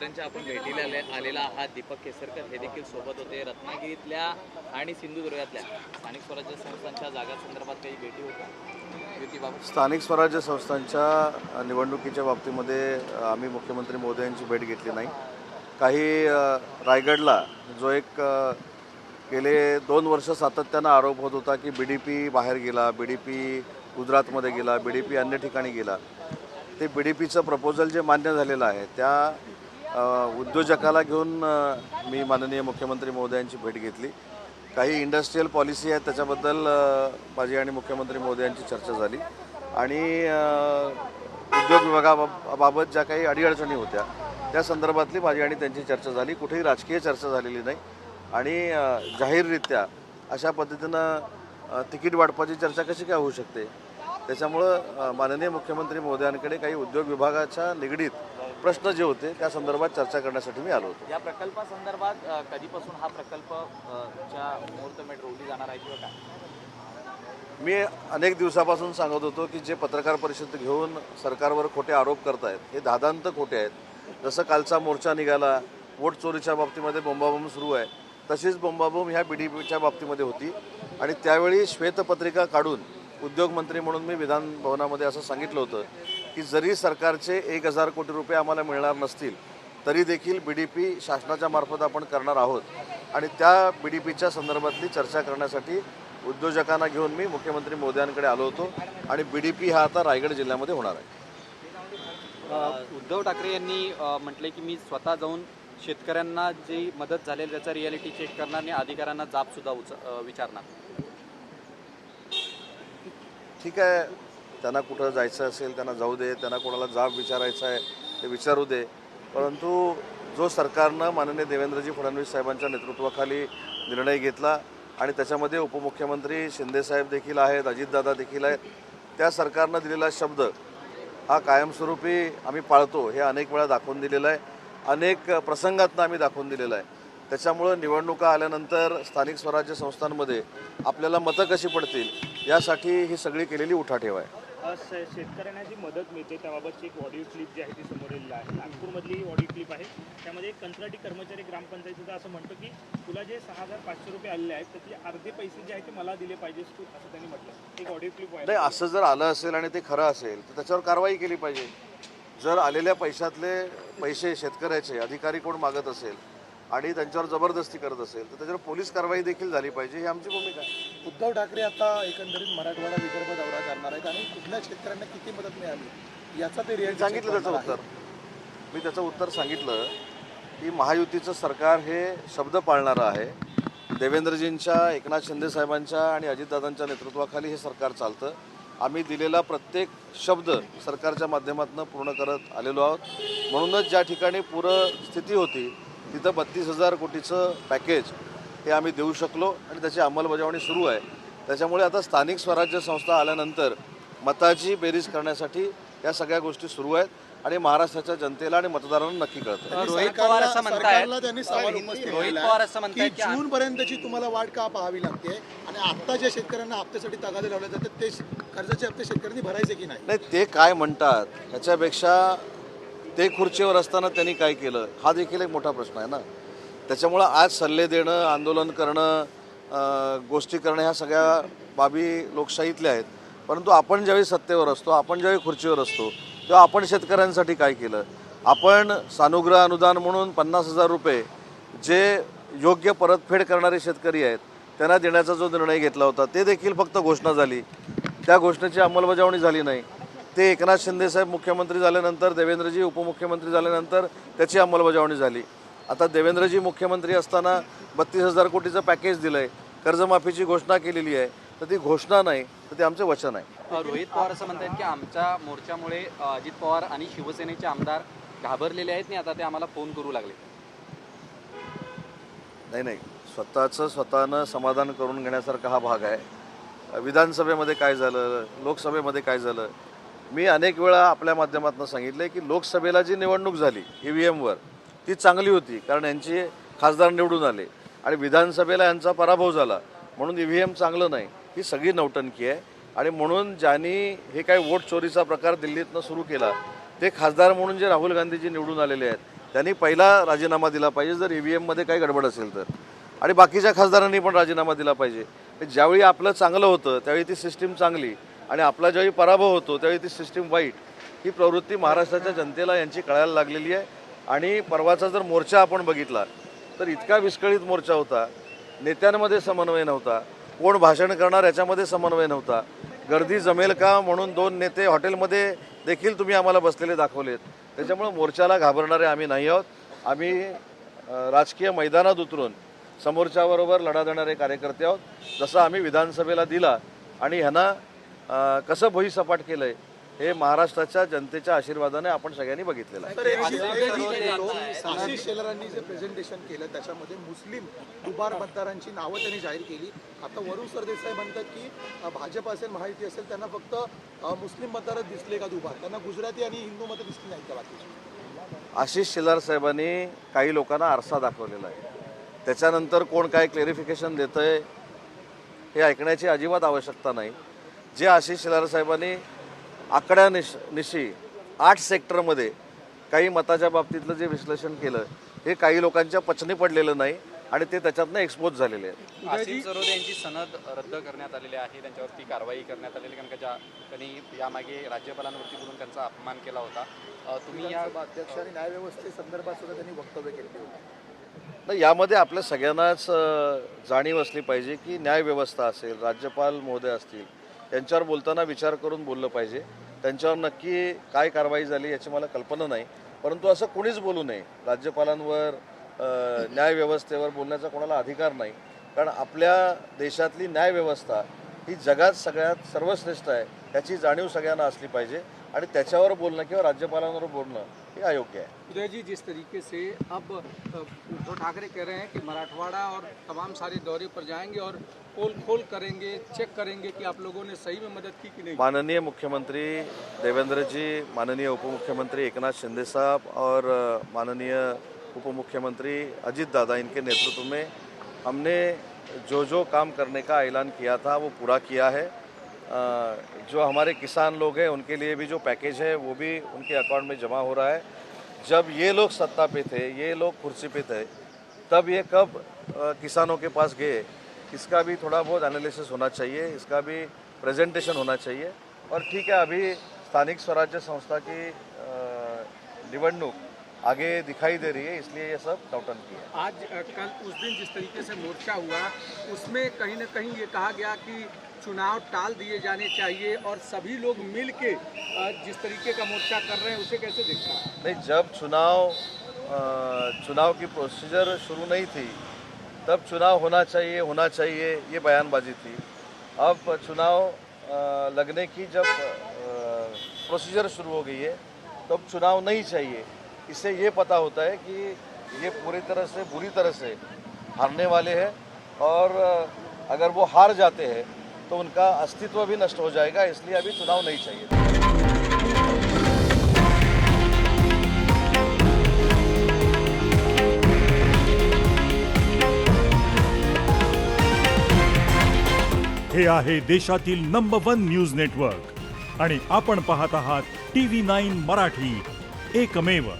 मित्रांच्या आपण भेटीला आले आलेला आहात. दीपक केसरकर हे देखील सोबत होते. रत्नागिरीतल्या आणि सिंधुदुर्गातल्या स्थानिक स्वराज्य संस्थांच्या जागांसंदर्भात काही भेटी होत्या. स्थानिक स्वराज्य संस्थांच्या निवडणुकीच्या बाबतीमध्ये आम्ही मुख्यमंत्री मोदी यांची भेट घेतली नाही. काही रायगडला जो एक गेले दोन वर्ष सातत्यानं आरोप होत होता की बी डी पी बाहेर गेला बी डी पी गुजरातमध्ये गेला बी डी पी अन्य ठिकाणी गेला. ते बी डी पीचं प्रपोजल जे मान्य झालेलं आहे त्या उद्योजकाला घेऊन मी माननीय मुख्यमंत्री महोदयांची भेट घेतली. काही इंडस्ट्रीयल पॉलिसी आहेत त्याच्याबद्दल माझी आणि मुख्यमंत्री मोदयांची चर्चा झाली. आणि उद्योग विभागाबाबत ज्या काही अडीअडचणी होत्या त्या संदर्भातली माझी आणि त्यांची चर्चा झाली. कुठेही राजकीय चर्चा झालेली नाही. आणि जाहीररित्या अशा पद्धतीनं तिकीट वाटपाची चर्चा कशी काय होऊ शकते? त्याच्यामुळं माननीय मुख्यमंत्री मोदयांकडे काही उद्योग विभागाच्या निगडीत प्रश्न जे होते त्या संदर्भात चर्चा करण्यासाठी मी आलो होतो. या प्रकल्पासंदर्भात कधीपासून हा प्रकल्प मुहूर्तमेढ रोवली जाणार आहे किंवा काय? मी अनेक दिवसापासून सांगत होतो की जे पत्रकार परिषद घेऊन सरकारवर खोटे आरोप करतायत हे दादांत खोटे आहेत. जसं कालचा मोर्चा निघाला वोट चोरीच्या बाबतीमध्ये बोंबाबोंब सुरू आहे तशीच बोंबाबोंब ह्या बी डी पीच्या बाबतीमध्ये होती. आणि त्यावेळी श्वेतपत्रिका काढून उद्योगमंत्री म्हणून मी विधान भवनामध्ये असं सांगितलं होतं की जरी सरकारचे एक हजार कोटी रुपये आम्हाला मिळणार नसतील तरी देखील बी डी पी शासनाच्या मार्फत आपण करणार आहोत. आणि त्या बी डी पीच्या संदर्भातली चर्चा करण्यासाठी उद्योजकांना घेऊन मी मुख्यमंत्री मोदयांकडे आलो होतो आणि बी डी पी हा आता रायगड जिल्ह्यामध्ये होणार आहे. उद्धव ठाकरे यांनी म्हटले की मी स्वतः जाऊन शेतकऱ्यांना जी मदत झालेली त्याचा रियालिटी चेक करणार आणि अधिकाऱ्यांना जाब सुद्धा उच विचारणार. ठीक आहे. त्यांना कुठं जायचं असेल त्यांना जाऊ दे त्यांना कोणाला जाब विचारायचा आहे ते विचारू दे. परंतु जो सरकारनं माननीय देवेंद्रजी फडणवीस साहेबांच्या नेतृत्वाखाली निर्णय घेतला आणि त्याच्यामध्ये उपमुख्यमंत्री शिंदेसाहेब देखील आहेत अजितदादा देखील आहेत त्या सरकारनं दिलेला शब्द हा कायमस्वरूपी आम्ही पाळतो हे अनेक वेळा दाखवून दिलेलं आहे. अनेक प्रसंगातनं आम्ही दाखवून दिलेलं आहे. त्याच्यामुळं निवडणुका आल्यानंतर स्थानिक स्वराज्य संस्थांमध्ये आपल्याला मतं कशी पडतील यासाठी ही सगळी केलेली उठाठेव आहे. शेतकऱ्यांना जी मदत मिळते. त्याबाबतची एक ऑडिओ क्लिप जी आहे ती समोर आहे. नागपूरमधली ऑडिओ क्लिप आहे. त्यामध्ये एक कंत्राटी कर्मचारी ग्रामपंचायत सुद्धा असं म्हणतो की तुला जे सहा हजार पाचशे रुपये आलेले आहेत त्याचे अर्धे पैसे जे आहेत ते मला दिले पाहिजेस तू असं त्यांनी म्हटलं. एक ऑडिओ क्लिप नाही असं जर आलं असेल आणि ते खरं असेल तर त्याच्यावर कारवाई केली पाहिजे. जर आलेल्या पैशातले पैसे शेतकऱ्याचे अधिकारी कोण मागत असेल आणि त्यांच्यावर जबरदस्ती करत असेल तर त्याच्यावर पोलीस कारवाई देखील झाली पाहिजे ही आमची भूमिका आहे. उद्धव ठाकरे आता एकंदरीत मराठवाडा विदर्भ दौरा करणार आहेत आणि कुठल्या शेतकऱ्यांना किती मदत मिळाली याचा ते सांगितलं त्याचं उत्तर. मी त्याचं उत्तर सांगितलं की महायुतीचं सरकार हे शब्द पाळणारं आहे. देवेंद्रजींच्या एकनाथ शिंदे साहेबांच्या आणि अजितदादांच्या नेतृत्वाखाली हे सरकार चालतं. आम्ही दिलेला प्रत्येक शब्द सरकारच्या माध्यमातून पूर्ण करत आलेलो आहोत. म्हणूनच ज्या ठिकाणी पूरस्थिती होती तिथं बत्तीस हजार कोटीचं पॅकेज हे आम्ही देऊ शकलो आणि त्याची अंमलबजावणी सुरू आहे. त्याच्यामुळे आता स्थानिक स्वराज्य संस्था आल्यानंतर मताची बेरीज करण्यासाठी या सगळ्या गोष्टी सुरू आहेत आणि महाराष्ट्राच्या जनतेला आणि मतदारांना नक्की कळतं. रोहित पवार असं म्हणतायत. उपस्थित रोहित पवार असं की म्हणतायत की जून पर्यंतची तुम्हाला वाट का पाहावी लागते? आणि आता ज्या शेतकऱ्यांना हप्त्यासाठी तगादे लावले जातात ते कर्जाचे हप्ते शेतकऱ्यांनी भरायचे की नाही? नाही ते काय म्हणतात ह्याच्यापेक्षा ते खुर्चीवर असताना त्यांनी काय केलं? हा देखील एक मोठा प्रश्न आहे ना. त्याच्यामुळं आज सल्ले देणं आंदोलन करणं गोष्टी करणं ह्या सगळ्या बाबी लोकशाहीतल्या आहेत. परंतु आपण ज्यावेळी सत्तेवर असतो आपण ज्यावेळी खुर्चीवर असतो तेव्हा आपण शेतकऱ्यांसाठी काय केलं? आपण सानुग्रह अनुदान म्हणून पन्नास हजार रुपये जे योग्य परतफेड करणारे शेतकरी आहेत त्यांना देण्याचा जो निर्णय घेतला होता ते देखील फक्त घोषणा झाली. त्या घोषणेची अंमलबजावणी झाली नाही. ते एकनाथ शिंदेसाहेब मुख्यमंत्री झाल्यानंतर देवेंद्रजी उपमुख्यमंत्री झाल्यानंतर त्याची अंमलबजावणी झाली. आता देवेंद्रजी मुख्यमंत्री असताना बत्तीस हजार कोटीचं पॅकेज दिलं आहे कर्जमाफीची घोषणा केलेली आहे. तर ती घोषणा नाही तर ते आमचं वचन आहे. रोहित पवार असं म्हणतायत की आमच्या मोर्चामुळे अजित पवार आणि शिवसेनेचे आमदार घाबरलेले आहेत आणि आता ते आम्हाला फोन करू लागले. नाही नाही. स्वतःचं स्वतःनं समाधान करून घेण्यासारखा हा भाग आहे. विधानसभेमध्ये काय झालं लोकसभेमध्ये काय झालं मी अनेक वेळा आपल्या माध्यमातून सांगितलं की लोकसभेला जी निवडणूक झाली ई व्ही एमवर ती चांगली होती कारण यांची खासदार निवडून आले. आणि विधानसभेला यांचा पराभव झाला म्हणून ई व्ही एम चांगलं नाही ही सगळी नौटंकी आहे. आणि म्हणून ज्यांनी हे काय वोट चोरीचा प्रकार दिल्लीतनं सुरू केला ते खासदार म्हणून जे राहुल गांधीजी निवडून आलेले आहेत त्यांनी पहिला राजीनामा दिला पाहिजे जर ई व्ही एममध्ये काही गडबड असेल तर. आणि बाकीच्या खासदारांनी पण राजीनामा दिला पाहिजे. ज्यावेळी आपलं चांगलं होतं त्यावेळी ती सिस्टीम चांगली आणि आपला ज्यावेळी पराभव होतो त्यावेळी ती सिस्टीम वाईट ही प्रवृत्ती महाराष्ट्राच्या जनतेला यांची कळायला लागलेली आहे. आणि परवाचा जर मोर्चा आपण बघितला तर इतका विस्कळीत मोर्चा होता. नेत्यांमध्ये समन्वय नव्हता. कोण भाषण करणार याच्यामध्ये समन्वय नव्हता. गर्दी जमेल का म्हणून दोन नेते हॉटेलमध्ये देखील तुम्ही आम्हाला बसलेले दाखवलेत. त्याच्यामुळे मोर्चाला घाबरणारे आम्ही नाही आहोत. आम्ही राजकीय मैदानात उतरून समोरच्याबरोबर लढा देणारे कार्यकर्ते आहोत. जसं आम्ही विधानसभेला दिला आणि ह्यांना कसं भुईसपाट केलं आहे हे महाराष्ट्राच्या जनतेच्या आशीर्वादाने आपण सगळ्यांनी बघितलेलं आहे. शेलारांनी जे प्रेझेंटेशन केलं त्याच्यामध्ये मुस्लिम दुबार मतदारांची नावं त्यांनी जाहीर केली. आता वरुण सरदेसाई म्हणतात की भाजप असेल माहिती असेल त्यांना फक्त मुस्लिम मतदारच दिसले का दुबार? त्यांना गुजराती आणि हिंदू मतं दिसली नाहीत का बाकीची आशिष शेलार साहेबांनी काही लोकांना आरसा दाखवलेला आहे. त्याच्यानंतर कोण काय क्लेरिफिकेशन देतं आहे हे ऐकण्याची अजिबात आवश्यकता नाही. जे आशिष शेलार साहेबांनी आकड्यानिश निशी आठ सेक्टरमध्ये काही मताच्या बाबतीतलं जे विश्लेषण केलं हे काही लोकांच्या पचनी पडलेलं नाही आणि ते त्याच्यातनं एक्सपोज झालेले आहेत. आसिफ सरोदे यांची सनद रद्द करण्यात आलेली आहे त्यांच्यावरती कारवाई करण्यात आलेली कारण का ज्या त्यांनी यामागे राज्यपालांवरती बोलून त्यांचा अपमान केला होता. तुम्ही या अध्यक्ष आणि न्यायव्यवस्थेसंदर्भात सुद्धा त्यांनी वक्तव्य केले होते. नाही यामध्ये आपल्या सगळ्यांनाच जाणीव असली पाहिजे की न्यायव्यवस्था असेल राज्यपाल महोदय असतील यांच्यावर बोलताना विचार करून बोललं पाहिजे. त्यांच्यावर नक्की काय कारवाई झाली याची मला कल्पना नाही. परंतु असं कुणीच बोलू नये. राज्यपालांवर न्यायव्यवस्थेवर बोलण्याचा कोणाला अधिकार नाही. कारण आपल्या देशातली न्यायव्यवस्था ही जगात सगळ्यात सर्वश्रेष्ठ आहे. याची जाणीव सगळ्यांना असली पाहिजे. आणि त्याच्यावर बोलणं किंवा राज्यपालांवर बोलणं हे अयोग्य आहे. उदय जी जिस तरीके से अब उद्धव ठाकरे कह रहे हैं कि मराठवाड़ा और तमाम सारे दौरे पर जाएँगे और पोल खोल करेंगे चेक करेंगे कि आप लोगों ने सही में मदद की कि नहीं। माननीय मुख्यमंत्री देवेंद्र जी माननीय उपमुख्यमंत्री एकनाथ शिंदे साहब और माननीय उप मुख्यमंत्री अजीत दादा इनके नेतृत्व में हमने जो जो काम करने का ऐलान किया था वो पूरा किया है। जो हमारे किसान लोग हैं, उनके लिए भी जो पैकेज है, वो भी उनके अकाउंट में जमा हो रहा है। जब ये लोग सत्ता पे थे, ये लोग कुर्सी पे थे, तब ये कब किसानों के पास गए? इसका भी थोड़ा बहुत एनालिसिस होना चाहिए, इसका भी प्रेजेंटेशन होना चाहिए। और ठीक है, अभी स्थानिक स्वराज्य संस्था की निवडणूक आगे दिखाई दे रही है, इसलिए ये सब नौटंकी है आज कल उस दिन जिस तरीके से मोर्चा हुआ, उसमें कहीं ना कहीं ये कहा गया कि चुनाव टाल दिए जाने चाहिए और सभी लोग मिल के जिस तरीके का मोर्चा कर रहे हैं, उसे कैसे देखते हैं? नहीं, जब चुनाव चुनाव की प्रोसीजर शुरू नहीं थी, तब चुनाव होना चाहिए होना चाहिए, ये बयानबाजी थी। अब चुनाव लगने की जब प्रोसीजर शुरू हो गई है, तब चुनाव नहीं चाहिए। इससे ये पता होता है कि ये पूरी तरह से, बुरी तरह से हारने वाले हैं और अगर वो हार जाते हैं तो उनका अस्तित्व भी नष्ट हो जाएगा इसलिए अभी चुनाव नहीं चाहिए। हे आहे देशातील नंबर वन न्यूज नेटवर्क आणि आपण पाहत आहात टी व्ही नाईन मराठी. एकमेव.